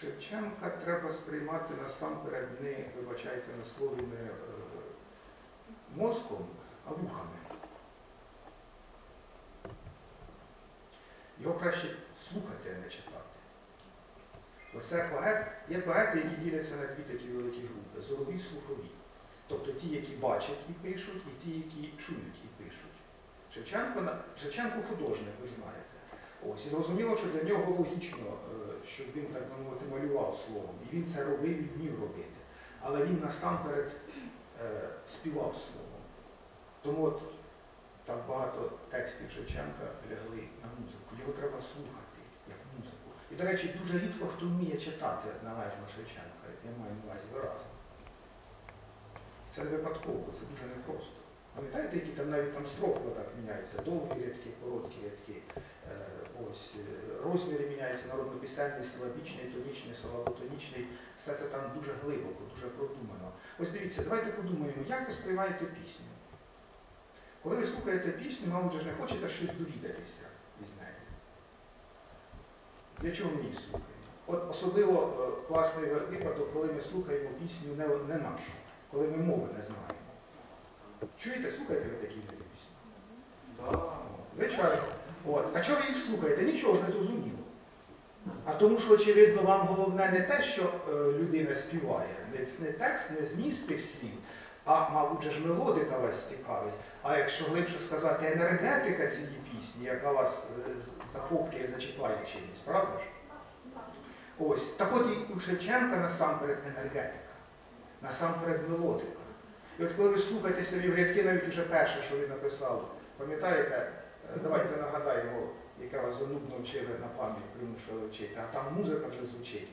Шевченка треба сприймати насамперед не, вибачайте на слові, не е, мозком, а вухами. Його краще слухати, а не читати. Оце поет, є поети, які діляться на дві такі великі групи зорові слухові. Тобто ті, які бачать і пишуть, і ті, які чують і пишуть. Шевченко, Шевченко художник, ви знаєте. Ось, і зрозуміло, що для нього логічно, е, щоб він, так би мовити, малював словом. І він це робив і вмів робити. Але він насамперед е, співав словом. Тому от так багато текстів Шевченка лягли на музику. Його треба слухати, як музику. І, до речі, дуже рідко хто вміє читати належно Шевченка, я маю на увазі виразно. Це не випадково, це дуже непросто. Пам'ятаєте, які там навіть там строфи так міняються, довгі рядки, короткі рядки. Ось е, розміри міняються, народно-пісенний, силабічний, тонічний, силаботонічний. Все це там дуже глибоко, дуже продумано. Ось дивіться, давайте подумаємо, як ви сприймаєте пісню. Коли ви слухаєте пісню, мабуть, ж не хочете щось довідатися із неї. Для чого ми її слухаємо? От особливо е, класний випадок, коли ми слухаємо пісню не, не нашу, коли ми мови не знаємо. Чуєте, слухаєте ви такі пісні? Звичайно. От. А чого ви їх слухаєте? Нічого не зрозуміло. А тому що, очевидно, вам головне не те, що е, людина співає, не, не текст, не зміст тих слів, а, мабуть, ж мелодика вас цікавить. А якщо глибше сказати, енергетика цієї пісні, яка вас е, захоплює, зачіпає чимось, правда ж? Ось. Так от і у Шевченка насамперед енергетика, насамперед мелодика. І от коли ви слухаєте собі в рядки, навіть уже перше, що він написав, пам'ятаєте, давайте нагадаємо, яка вас занудно вчили на пам'ять, примушували вчити, а там музика вже звучить.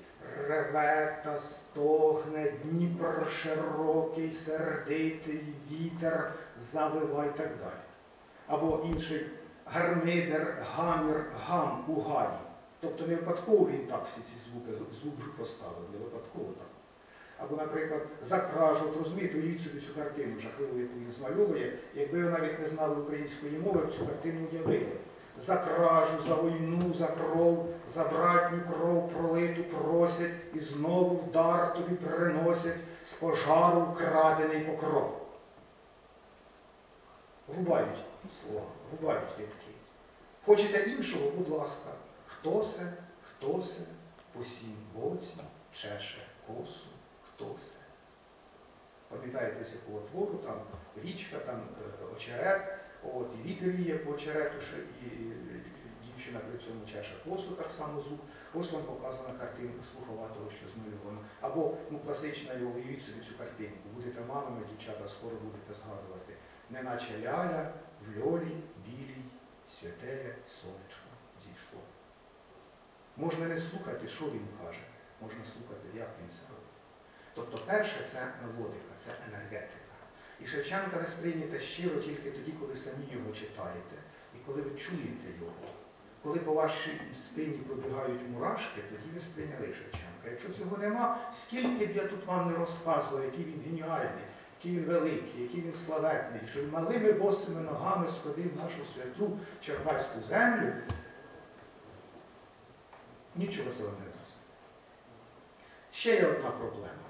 Реве та стогне, Дніпр широкий, сердитий, вітер завива і так далі. Або інший гармидер, гамір, гам у гані. Тобто не випадково він так всі ці звуки, звук поставив, не випадково так. Або, наприклад, за кражу, от розумієте, уявіть собі цю картину жахливу, яку він змальовує. Якби ви навіть не знали української мови, цю картину уявили. За кражу, за війну, за кров, за братню кров пролиту просять і знову в дар тобі приносять з пожару вкрадений покров. Губають слова, губають рядки. Хочете іншого, будь ласка, хто се, хто се, по сім боці, чеше косу, хто. Пам'ятаєте з якого твору, там річка, там е, очерет, от, і вітер віє по очерету, ще, і е, дівчина при цьому чеше косу, так само звук. Ось вам показана картинка слухова того, що змальовано. Або ну, класична, його уявіть собі цю картинку. Будете мамами, дівчата, скоро будете згадувати. Неначе ляля в льолі білій, святеє сонечко зійшло. Можна не слухати, що він каже, можна слухати, як він це. Тобто перше це мелодика, це енергетика. І Шевченка ви сприймете щиро тільки тоді, коли самі його читаєте, і коли ви чуєте його. Коли по вашій спині пробігають мурашки, тоді ви сприйняли Шевченка. Якщо цього нема, скільки б я тут вам не розказував, який він геніальний, який він великий, який він славетний, що малими босими ногами сходив нашу святу черкаську землю, нічого цього не дасть. Ще є одна проблема.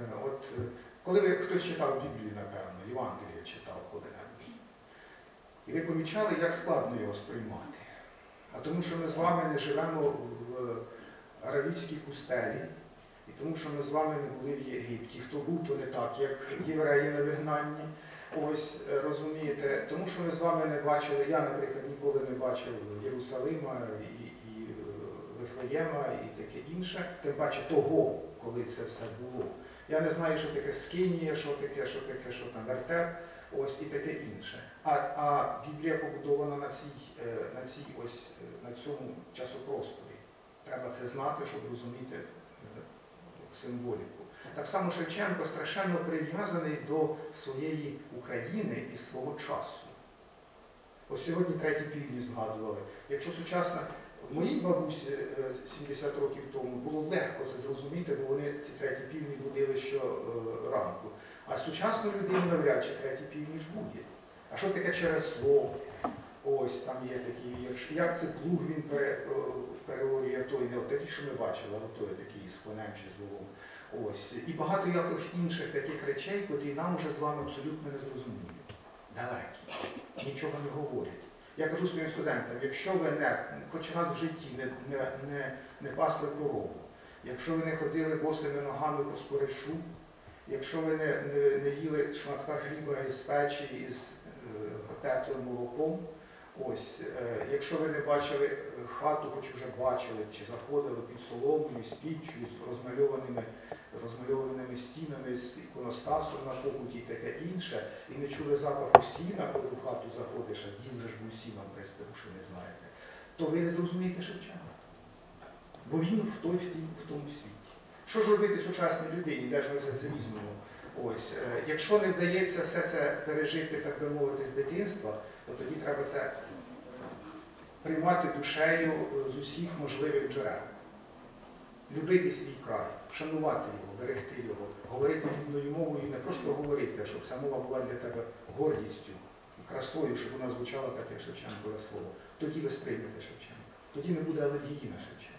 Е, От е, коли ви хтось читав Біблію, напевно, Євангеліє читав коли-небудь, і ви помічали, як складно його сприймати. А тому, що ми з вами не живемо в аравійській пустелі, і тому, що ми з вами не були в Єгипті. Хто був, то не так, як євреї на вигнанні. Ось е, розумієте, тому що ми з вами не бачили, я, наприклад, ніколи не бачив Єрусалима і, і Вифлеєма і таке інше, тим паче того, коли це все було. Я не знаю, що таке скинія, що таке, що таке, що там вертеп, ось і таке інше. А, а Біблія побудована на цій, е, на цій ось е, на цьому часопросторі. Треба це знати, щоб розуміти е, символіку. Так само Шевченко страшенно прив'язаний до своєї України і свого часу. Ось сьогодні треті півдні згадували. Якщо сучасна, моїй бабусі е, 70 років тому було легко це зрозуміти, бо вони ці треті півдні будили щоранку. А сучасну людину навряд чи треті півдні ж буде. А що таке чересло? Ось там є такі. Як це плуг він е, переорює той не от такі, що ми бачили, а той такий з конем чи з волом. Ось. І багато яких інших таких речей, котрі нам уже з вами абсолютно не зрозуміють. Далекі, нічого не говорять. Я кажу своїм студентам, якщо ви не хоч раз в житті не, не, не, не пасли корову, якщо ви не ходили босими ногами по споришу, якщо ви не, не, не їли шматка хліба із печі із е, тертим молоком, ось, е, якщо ви не бачили хату, хоч уже бачили, чи заходили під соломою, з піччю, з розмальованими, розмальованими стінами, з іконостасом на покуті і таке інше, і не чули запаху сіна, коли в хату заходиш, а дім же ж був сіном пристив, що не знаєте, то ви не зрозумієте Шевченка. Бо він в той в, тому світі. Що ж робити сучасній людині, де ж ми все це візьмемо? Ось, е, якщо не вдається все це пережити, так би мовити, з дитинства, то тоді треба це приймати душею е, з усіх можливих джерел. Любити свій край, шанувати його, берегти його, говорити рідною мовою, не просто говорити, а щоб ця мова була для тебе гордістю, красою, щоб вона звучала так, як Шевченкове слово. Тоді ви сприймете Шевченка. Тоді не буде алергії на Шевченка.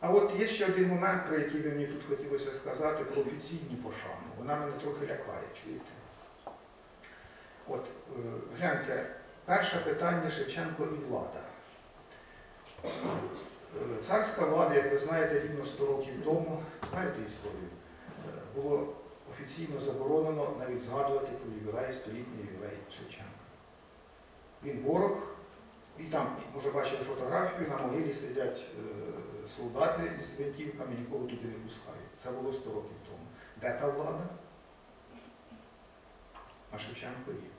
А от є ще один момент, про який би мені тут хотілося сказати, про офіційні пошану. Вона мене трохи лякає, чуєте? От, е, гляньте, перше питання Шевченко і влада. Е, Царська влада, як ви знаєте, рівно 100 років тому, знаєте історію, е, було офіційно заборонено навіть згадувати про ювілей, столітній ювілей Шевченка. Він ворог, і там, може бачили фотографію, на могилі сидять солдати з винтівками, нікого туди не пускають. Це було 100 років тому. Де та влада? А Шевченко є.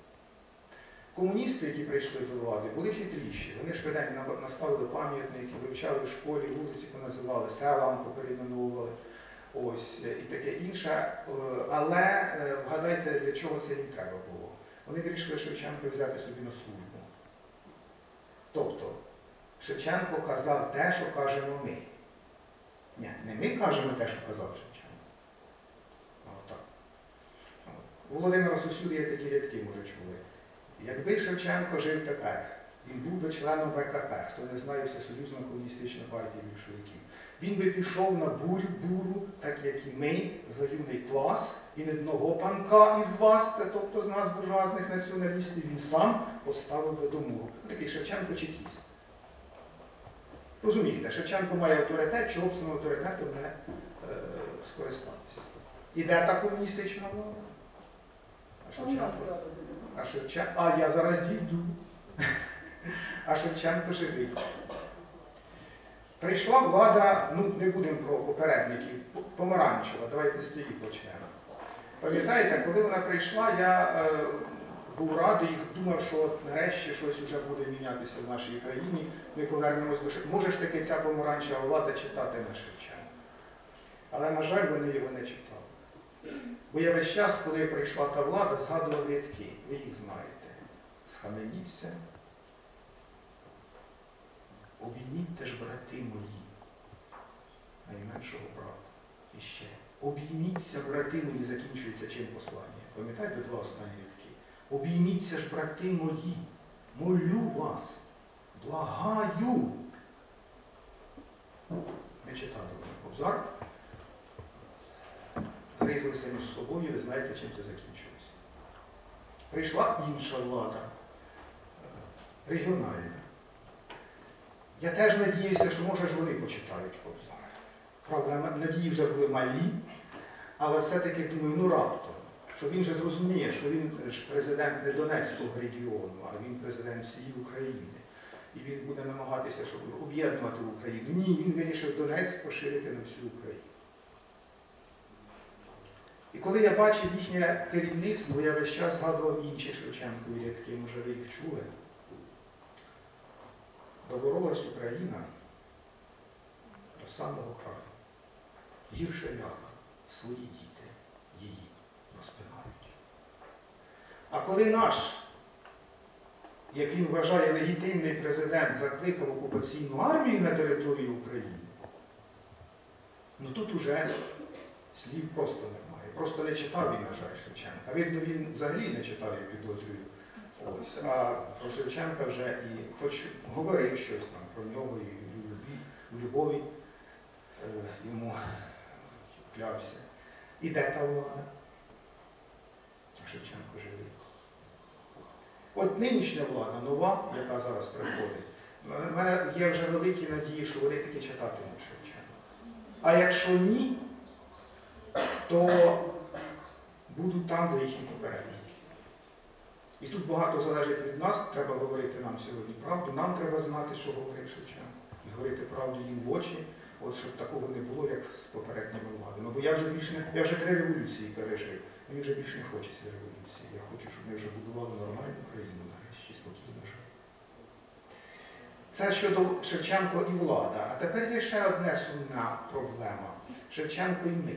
Комуністи, які прийшли до влади, були хитріші. Вони швиденько наставили пам'ятники, вивчали в школі, вулиці поназивали, села поперейменовували. Ось, е, і таке інше. Е, Але е, вгадайте, для чого це їм треба було. Вони вирішили Шевченка взяти собі на службу. Тобто, Шевченко казав те, що кажемо ми. Ні, не ми кажемо те, що казав Шевченко. А Отак. От. У Володимира є такі рядки, може чули. Якби Шевченко жив тепер, він був би членом ВКП, хто не знає Всесоюзна комуністична партія більшовиків. Він би пішов на бурю, буру, так як і ми, за юний клас, і не одного панка із вас, тобто з нас буржуазних націоналістів, він сам поставив би до муру. Такий Шевченко чекіст. Розумієте, Шевченко має авторитет, чого б цим авторитетом не е, скористатися. І де та комуністична влада? А Шевченко, а Шевченко, а я зараз дійду. А Шевченко живий. Прийшла влада, ну не будемо про попередників, помаранчева, давайте з цієї почнемо. Пам'ятаєте, коли вона прийшла, я е, був радий, думав, що нарешті щось вже буде мінятися в нашій країні. Ми повернемось до Шевченка. Може ж таки ця помаранчева влада читатиме Шевченка. Але, на жаль, вони його не читали. Бо я весь час, коли прийшла та влада, згадував рядки, ви їх знаєте. Схаменіться, обійміть ж, брати мої, найменшого брата. І ще. Обійміться, брати мої, закінчується чим послання. Пам'ятаєте два останні? Обійміться ж, брати мої, молю вас, благаю. Не читали вже Кобзар. Гризлися між собою, ви знаєте, чим це закінчилося. Прийшла інша влада, регіональна. Я теж надіюся, що може ж вони почитають Кобзар. Правда, надії вже були малі, але все-таки думаю, ну раптом, що він же зрозуміє, що він ж президент не Донецького регіону, а він президент всієї України. І він буде намагатися, щоб об'єднувати Україну. Ні, він вирішив Донецьк поширити на всю Україну. І коли я бачив їхнє керівництво, я весь час згадував інші Шевченкові рядки, може ви їх чули. Доборолась Україна до самого краю. Гірше ляга, свої діти її розпинають. А коли наш, як він вважає, легітимний президент закликав окупаційну армію на територію України, ну тут уже слів просто немає. Просто не читав він, на жаль, Шевченка. Видно, він взагалі не читав, я підозрюю. Ось. А про Шевченка вже і хоч говорив щось там про нього і в любові е, йому клявся. І де та влада? Шевченко живий. От нинішня влада, нова, яка зараз приходить, в мене є вже великі надії, що вони таки читатимуть Шевченка. А якщо ні, то будуть там, де їхні попередники. І тут багато залежить від нас, треба говорити нам сьогодні правду, нам треба знати, що говорить Шевченко. І говорити правду їм в очі, от щоб такого не було, як з попередніми владами. Бо я вже більше не я вже три революції пережив. Мені вже більше не хочеться революції. Я хочу, щоб ми вже будували нормальну країну, нарешті спокійно жили. Це щодо Шевченко і влада. А тепер є ще одна сумна проблема. Шевченко і ми.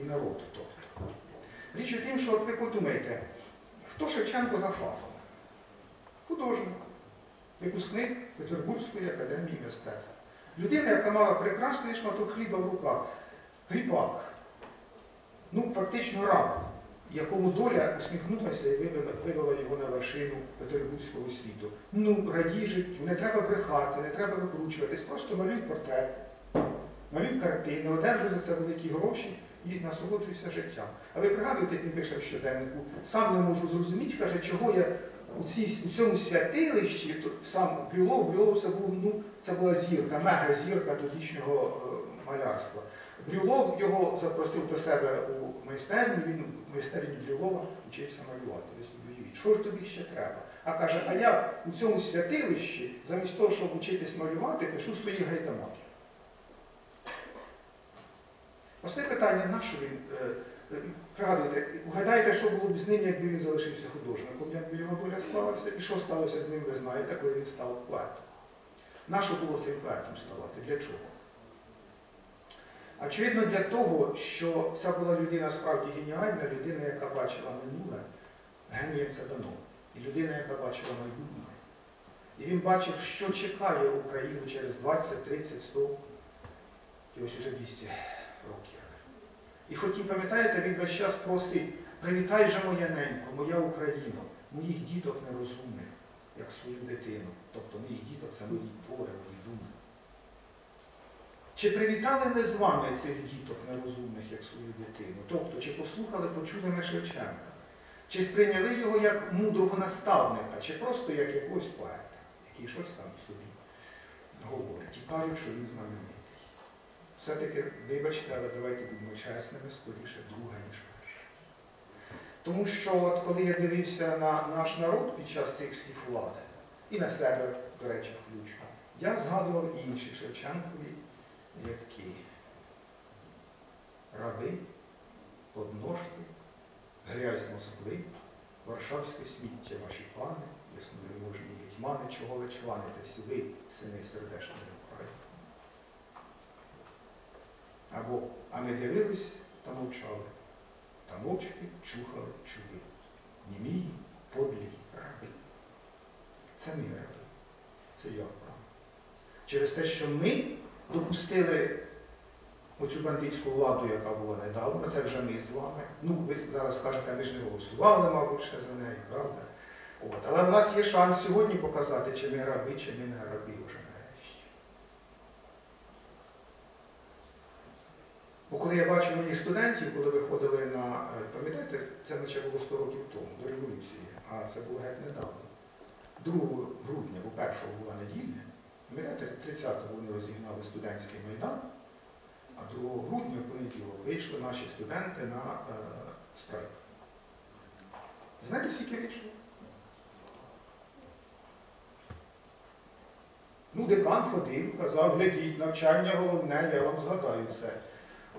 І народ, тобто. Річ у тім, що от ви подумайте, хто Шевченко за фахом? Художник, випускник Петербурзької академії мистецтв. Людина, яка мала прекрасний шматок хліба в руках, кріпак, ну фактично раб, якому доля усміхнулася і вивела, його на вершину Петербурзького світу. Ну, радій життю, не треба брехати, не треба викручуватись, просто малюй портрет, малюй картини, одержуй за це великі гроші і насолоджуйся життям. А ви пригадуєте, він пише в щоденнику, сам не можу зрозуміти, каже, чого я у, цій, у цьому святилищі, то сам Брюлов, Брюлов це був, ну, це була зірка, мега зірка тодішнього е, малярства. Брюлов його запросив до себе у майстерню, він в майстерні Брюлова вчився малювати. Що ж тобі ще треба? А каже, а я у цьому святилищі, замість того, щоб вчитись малювати, пишу свої гайдамаки. Основне питання, на що він? е, Пригадуйте, угадайте, що було б з ним, якби він залишився художником, якби його доля склалася, і що сталося з ним, ви знаєте, коли він став поетом. Нащо було цим поетом ставати? Для чого? Очевидно, для того, що це була людина справді геніальна, людина, яка бачила минуле, генієм це дано. І людина, яка бачила майбутнє. І він бачив, що чекає Україну через 20, 30, 100 і ось уже 200 років. І хотів, пам'ятаєте, він весь час просить, привітай же моя ненько, моя Україна, моїх діток нерозумних, як свою дитину. Тобто моїх діток це мої твори, мої думи. Чи привітали ми з вами цих діток нерозумних, як свою дитину? Тобто, чи послухали, почули ми Шевченка? Чи сприйняли його як мудрого наставника, чи просто як якогось поета, який щось там собі говорить і кажуть, що він знаменитий? Все-таки, вибачте, але давайте будемо чесними, скоріше друга, ніж перша. Тому що от коли я дивився на наш народ під час цих слів влади, і на себе, до речі, включно, я згадував інші Шевченкові рядки. Раби, подножки, грязь Москви, Варшавське сміття ваші пани, ясновельможні гетьмани, чого ви чванитесь, ви, сини сердешної України. Або, а ми дивились та мовчали, та мовчки чухали чуби. Німії, подлі раби. Це ми раби. Це я прав. Через те, що ми допустили оцю бандитську владу, яка була недавно, це вже ми з вами. Ну, ви зараз скажете, ми ж не голосували, мабуть, ще за неї, правда? От. Але в нас є шанс сьогодні показати, чи ми раби, чи ми не раби вже нарешті. Бо коли я бачив моїх студентів, коли виходили на, е, пам'ятаєте, це наче було 100 років тому, до революції, а це було геть недавно. 2 грудня, бо першого була неділя, пам'ятаєте, 30-го вони розігнали студентський майдан, а 2 грудня в понеділок вийшли наші студенти на е, страйк. Знаєте, скільки вийшло? Ну, декан ходив, казав, глядіть, навчання головне, я вам згадаю це.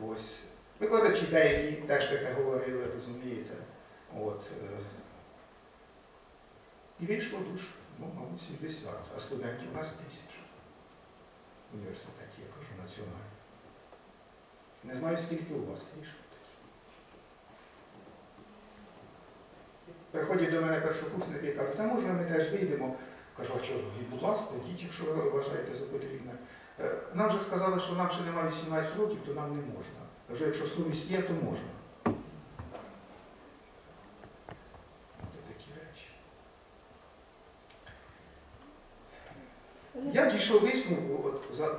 Ось. Викладачі деякі теж таке говорили, розумієте. От. е. І вийшло душ, ну, мабуть, 70, а студентів у нас тисяча. В університеті, я кажу, національний. Не знаю, скільки у вас вийшло. Приходять до мене першокурсники і кажуть, а можна ми теж вийдемо. Кажу, а чого ж, будь ласка, йдіть, якщо ви вважаєте за потрібне. Нам же сказали, що нам ще немає 18 років, то нам не можна. Кажу, якщо совість є, то можна. Я дійшов висновку, от за,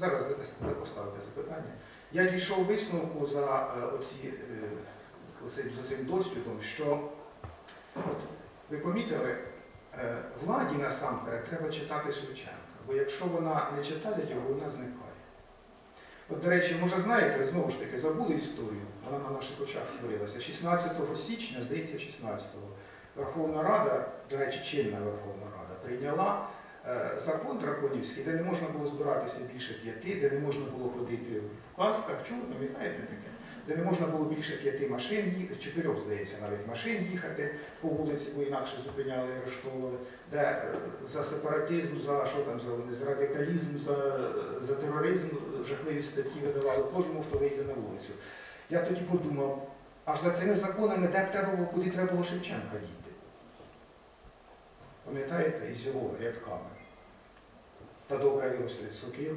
зараз ви поставите запитання. Я дійшов висновку за е, оці, е, за цим досвідом, що от, ви помітили, е, владі насамперед треба читати Шевченка, бо якщо вона не читає його, вона зникає. От, до речі, може знаєте, знову ж таки, забули історію, вона на наших очах створилася. 16 січня, здається, 16-го, Верховна Рада, до речі, чинна Верховна Рада, прийняла е, закон драконівський, де не можна було збиратися більше п'яти, де не можна було ходити в касках, чули, пам'ятаєте таке? Де не можна було більше п'яти машин їхати, чотирьох, здається, навіть машин їхати по вулиці, бо інакше зупиняли арештовували, де е, за сепаратизм, за що там за, радикалізм, за, за тероризм жахливі статті видавали кожному, хто вийде на вулицю. Я тоді подумав, аж за цими законами, де б треба було, куди треба було Шевченка діти. Пам'ятаєте, із його рядками. Та добре виростить сокиру,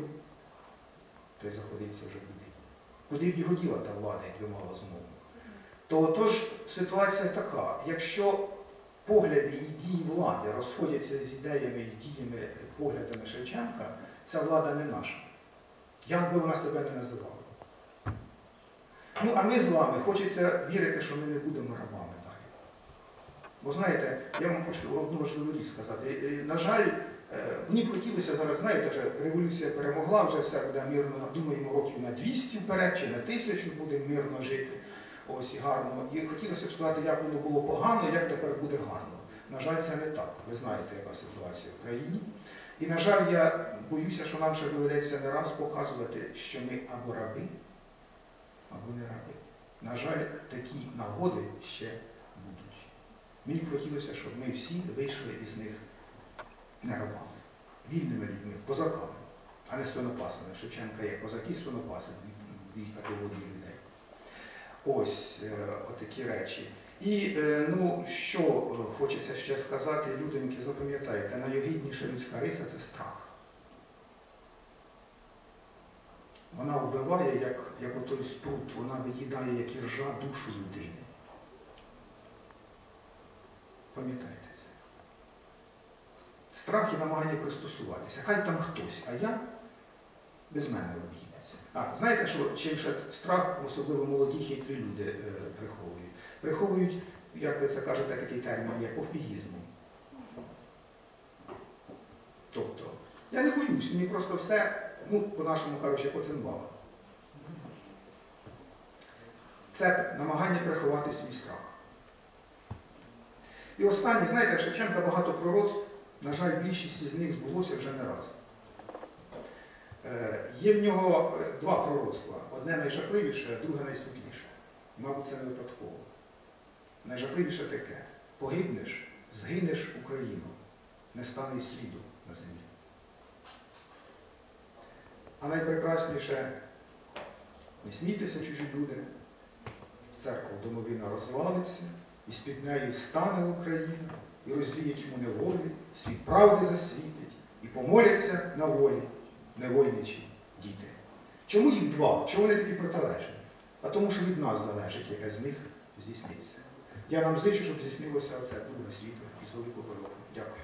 та й заходиться вже куди. Куди б його діла та влада, як мала змогу? То отож ситуація така, якщо погляди і дії влади розходяться з ідеями і діями, поглядами Шевченка, ця влада не наша. Як би вона себе не називала. Ну, а ми з вами хочеться вірити, що ми не будемо рабами. Бо знаєте, я вам хочу одну важливу річ сказати. Е, На жаль, е, мені б хотілося зараз, знаєте, вже революція перемогла, вже все буде мирно, думаємо, років на 200 вперед чи на тисячу будемо мирно жити. Ось і гарно. І хотілося б сказати, як воно було погано, як тепер буде гарно. На жаль, це не так. Ви знаєте, яка ситуація в країні. І, на жаль, я боюся, що нам ще доведеться не раз показувати, що ми або раби, або не раби. На жаль, такі нагоди ще. Мені б хотілося, щоб ми всі вийшли із них не рабами, вільними людьми, козаками, а не свинопасами. Шевченка є козаки і свинопаси, дві- категорії людей. Ось е, отакі речі. І е, ну, що е, хочеться ще сказати, люденьки, запам'ятайте, найогідніша людська риса це страх. Вона вбиває, як, як отой спрут, вона виїдає, як іржа душу людини. Пам'ятайте це. Страх і намагання пристосуватися. Хай там хтось, а я без мене обійдеться. А, знаєте, що чим ще страх, особливо молоді хитрі люди е, приховують? Приховують, як ви це кажете, такий термін, як пофігізму. Тобто, я не боюсь, мені просто все, ну, по-нашому кажучи, поцинвало. Це намагання приховати свій страх. І останнє, знаєте, Шевченка багато пророцтв, на жаль, більшість із них збулося вже не раз. Е, Є в нього е, два пророцтва. Одне найжахливіше, а друге найсвітліше. Мабуть, це не випадково. Найжахливіше таке. Погибнеш, згинеш Україну, не стане сліду на землі. А найпрекрасніше не смійтеся, чужі люди, церква домовина розвалиться, і з-під нею стане Україна, і розвіять йому неволі, світ правди засвітить, і помоляться на волі невольничі діти. Чому їх два? Чому вони такі протилежні? А тому, що від нас залежить, яка з них здійсниться. Я вам зичу, щоб здійснилося це друге світло із великого року. Дякую.